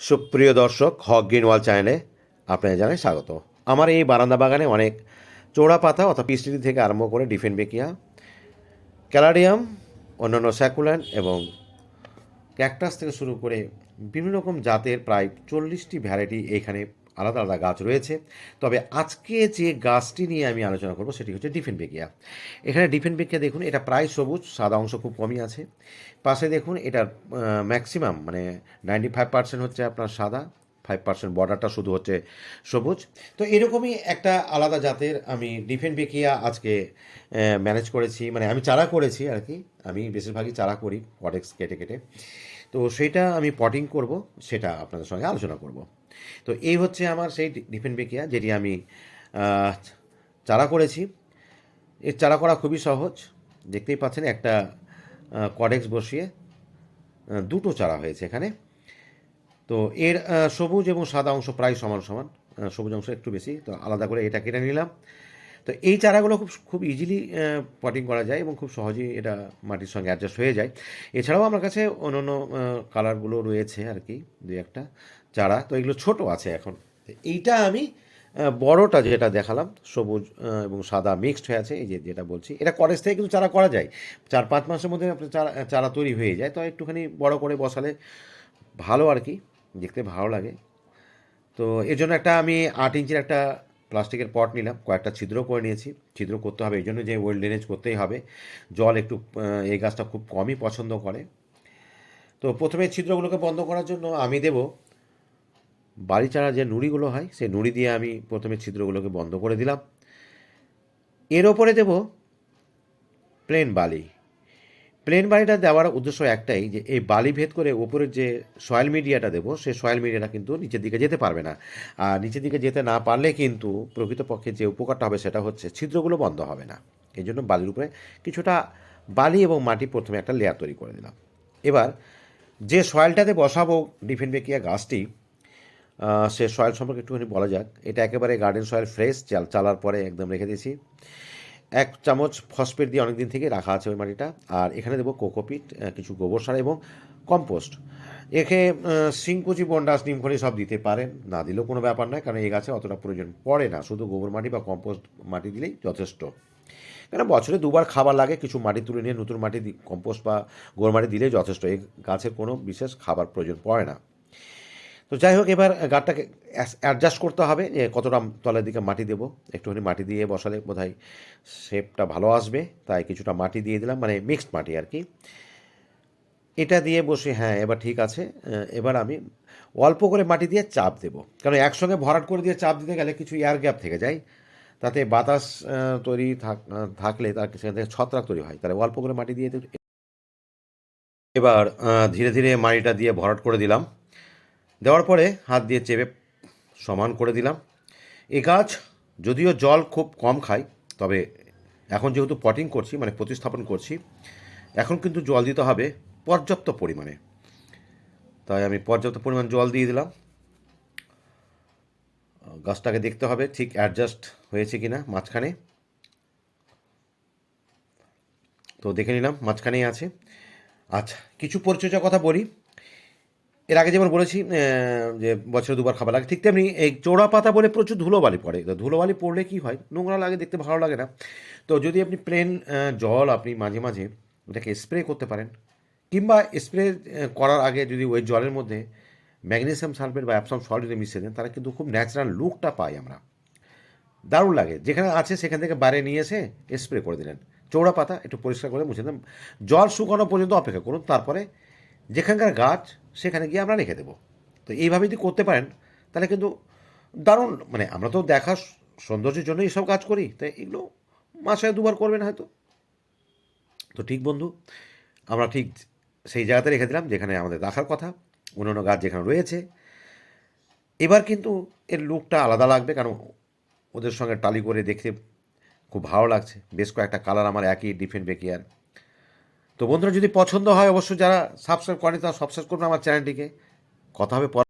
সুপ্রিয় দর্শক, হক গ্রিন ওয়াল চ্যানেলে আপনাদের জানাই স্বাগত আমার এই বারান্দা বাগানে অনেক চৌড়া পাতা অর্থাৎ পিস্টিটি থেকে আরম্ভ করে ডিফেন বেকিয়া ক্যালারিয়াম অন্যান্য স্যাকুল্যান্ড এবং ক্যাকটাস থেকে শুরু করে বিভিন্ন রকম জাতের প্রায় চল্লিশটি ভ্যারাইটি এখানে আলাদা আলাদা গাছ রয়েছে। তবে আজকে যে গাছটি নিয়ে আমি আলোচনা করব সেটি হচ্ছে ডিফেন বেকিয়া এখানে ডিফেন বেকিয়া দেখুন, এটা প্রায় সবুজ, সাদা অংশ খুব কমই আছে। পাশে দেখুন, এটার ম্যাক্সিমাম মানে নাইনটি ফাইভ পার্সেন্ট হচ্ছে আপনার সাদা ফাইভ পার্সেন্ট বর্ডারটা শুধু হচ্ছে সবুজ। তো এরকমই একটা আলাদা জাতের আমি ডিফেন বেকিয়া আজকে ম্যানেজ করেছি। মানে আমি চারা করেছি আর কি, আমি বেশিরভাগই চারা করি পটেক্স কেটে কেটে। তো সেটা আমি পটিং করব, সেটা আপনাদের সঙ্গে আলোচনা করব। তো এই হচ্ছে আমার সেই ডিফেন বেকিয়া যেটি আমি চারা করেছি। এর চারা করা খুবই সহজ। দেখতেই পাচ্ছেন একটা কডেক্স বসিয়ে দুটো চারা হয়েছে এখানে। তো এর সবুজ এবং সাদা অংশ প্রায় সমান সমান সবুজ অংশ একটু বেশি, তো আলাদা করে এটা কেটে নিলাম। তো এই চারাগুলো খুব খুব ইজিলি পটিং করা যায় এবং খুব সহজেই এটা মাটির সঙ্গে অ্যাডজাস্ট হয়ে যায়। এছাড়াও আমার কাছে অন্য অন্য কালারগুলো রয়েছে আর কি, দুই একটা। চারা, তো এগুলো ছোট আছে এখন। এইটা আমি বড়টা যেটা দেখালাম, সবুজ এবং সাদা মিক্সড হয়ে আছে, এই যে যেটা বলছি। এটা কলেজ থেকে কিন্তু চারা করা যায়। চার পাঁচ মাসের মধ্যে আপনার চারা চারা তৈরি হয়ে যায়। তো একটুখানি বড় করে বসালে ভালো আর কি, দেখতে ভালো লাগে। তো এর জন্য একটা আমি আট ইঞ্চির একটা প্লাস্টিকের পট নিলাম, কয়েকটা ছিদ্র করে নিয়েছি। ছিদ্র করতে হবে, এই জন্য যে ওয়েল ড্রেনেজ করতেই হবে। জল একটু এই গাছটা খুব কমই পছন্দ করে। তো প্রথমে ছিদ্রগুলোকে বন্ধ করার জন্য আমি দেব বাড়ি চারা যে নুড়িগুলো হয়, সেই নুড়ি দিয়ে আমি প্রথমে ছিদ্রগুলোকে বন্ধ করে দিলাম। এর ওপরে দেব প্লেন বালি। প্লেন বালিটা দেওয়ার উদ্দেশ্য একটাই যে, এই বালি ভেদ করে ওপরের যে সয়েল মিডিয়াটা দেবো, সেই সয়েল মিডিয়াটা কিন্তু নিচের দিকে যেতে পারবে না। আর নিচের দিকে যেতে না পারলে কিন্তু প্রকৃতপক্ষে যে উপকারটা হবে সেটা হচ্ছে ছিদ্রগুলো বন্ধ হবে না। এই জন্য বালির উপরে কিছুটা বালি এবং মাটি প্রথমে একটা লেয়ার তৈরি করে দিলাম। এবার যে সয়েলটাতে বসাবো ডিফেন বেকিয়া গাছটি সে সয়েল সম্পর্কে একটুখানি বলা যাক। এটা একেবারে গার্ডেন সয়েল ফ্রেশ চাল চালার পরে একদম রেখে দিয়েছি। এক চামচ ফসফেট দিয়ে অনেক দিন থেকে রাখা আছে ওই মাটিটা। আর এখানে দেবো কোকোপিট কিছু গোবর সার এবং কম্পোস্ট একে সিংকুচি বন্ডাস নিমখনি সব দিতে পারেন। না দিলেও কোনো ব্যাপার নয়, কারণ এই গাছে অতটা প্রয়োজন পড়ে না। শুধু গোবর মাটি বা কম্পোস্ট মাটি দিলেই যথেষ্ট। কেন, বছরে দুবার খাবার লাগে, কিছু মাটি তুলে নিয়ে নতুন মাটি কম্পোস্ট বা গোবর মাটি দিলেই যথেষ্ট। এই গাছের কোনো বিশেষ খাবার প্রয়োজন পড়ে না। তো যাই হোক, এবার গাছটাকে অ্যাডজাস্ট করতে হবে। যে কতটা তলের দিকে মাটি দেবো? একটুখানি মাটি দিয়ে বসালে বোধহয় শেপটা ভালো আসবে। তাই কিছুটা মাটি দিয়ে দিলাম মানে মিক্সড মাটি আর কি। এটা দিয়ে বসে হ্যাঁ এবার ঠিক আছে। এবার আমি অল্প করে মাটি দিয়ে চাপ দেব। কারণ একসঙ্গে ভরাট করে দিয়ে চাপ দিতে গেলে কিছু এয়ার গ্যাপ থেকে যায়। তাতে বাতাস তৈরি থাক থাকলে তার সেখান থেকে ছত্রাক তৈরি হয়। তাহলে অল্প করে মাটি দিয়ে এবার ধীরে ধীরে মাটিটা দিয়ে ভরাট করে দিলাম। দেওয়ার পরে হাত দিয়ে চেপে সমান করে দিলাম। এই গাছ যদিও জল খুব কম খায় তবে এখন যেহেতু পটিং করছি মানে প্রতিস্থাপন করছি, এখন কিন্তু জল দিতে হবে পর্যাপ্ত পরিমাণে। তাই আমি পর্যাপ্ত পরিমাণ জল দিয়ে দিলাম। গাছটাকে দেখতে হবে ঠিক অ্যাডজাস্ট হয়েছে কি না মাঝখানে। তো দেখে নিলাম মাঝখানেই আছে। আচ্ছা কিছু পরিচর্যার কথা বলি। এর আগে যেমন বলেছি যে বছরে দুবার খাবার লাগে, ঠিক তেমনি এই চোড়া পাতা বলে প্রচুর ধুলোবালি পড়ে। তো ধুলোবালি পড়লে কি হয়? নোংরা লাগে, দেখতে ভালো লাগে না। তো যদি আপনি প্লেন জল আপনি মাঝে মাঝে ওটাকে স্প্রে করতে পারেন, কিংবা স্প্রে করার আগে যদি ওই জলের মধ্যে ম্যাগনেসিয়াম সালফেট বা অ্যাপসাম সল্ট যদি মিশিয়ে দেন, তাহলে কিন্তু খুব ন্যাচারাল লুকটা পাই আমরা। দারুণ লাগে। যেখানে আছে, সেখান থেকে বাইরে নিয়ে এসে স্প্রে করে দিলেন। চৌড়া পাতা একটু পরিষ্কার করে মুছে দিলাম জল শুকানো পর্যন্ত অপেক্ষা করুন। তারপরে যেখানকার গাছ সেখানে গিয়ে আমরা রেখে দেবো। তো এইভাবে যদি করতে পারেন, তাহলে কিন্তু দারুণ। মানে আমরা তো দেখা সৌন্দর্যের জন্য এইসব কাজ করি। তাই এগুলো মাসে দুবার করবেন হয়তো। তো ঠিক বন্ধু, আমরা ঠিক সেই জায়গাতে রেখে দিলাম যেখানে আমাদের রাখার কথা, অন্যান্য গাছ যেখানে রয়েছে। এবার কিন্তু এর লুকটা আলাদা লাগবে, কারণ ওদের সঙ্গে টালি করে দেখতে খুব ভালো লাগছে। বেশ কয়েকটা কালার আমার একই ডিফেন্ট বেকিয়ার তো বন্ধুরা, যদি পছন্দ হয়, অবশ্যই যারা সাবস্ক্রাইব করেনি, তারা সাবস্ক্রাইব করবেন আমার চ্যানেলটিকে কথা হবে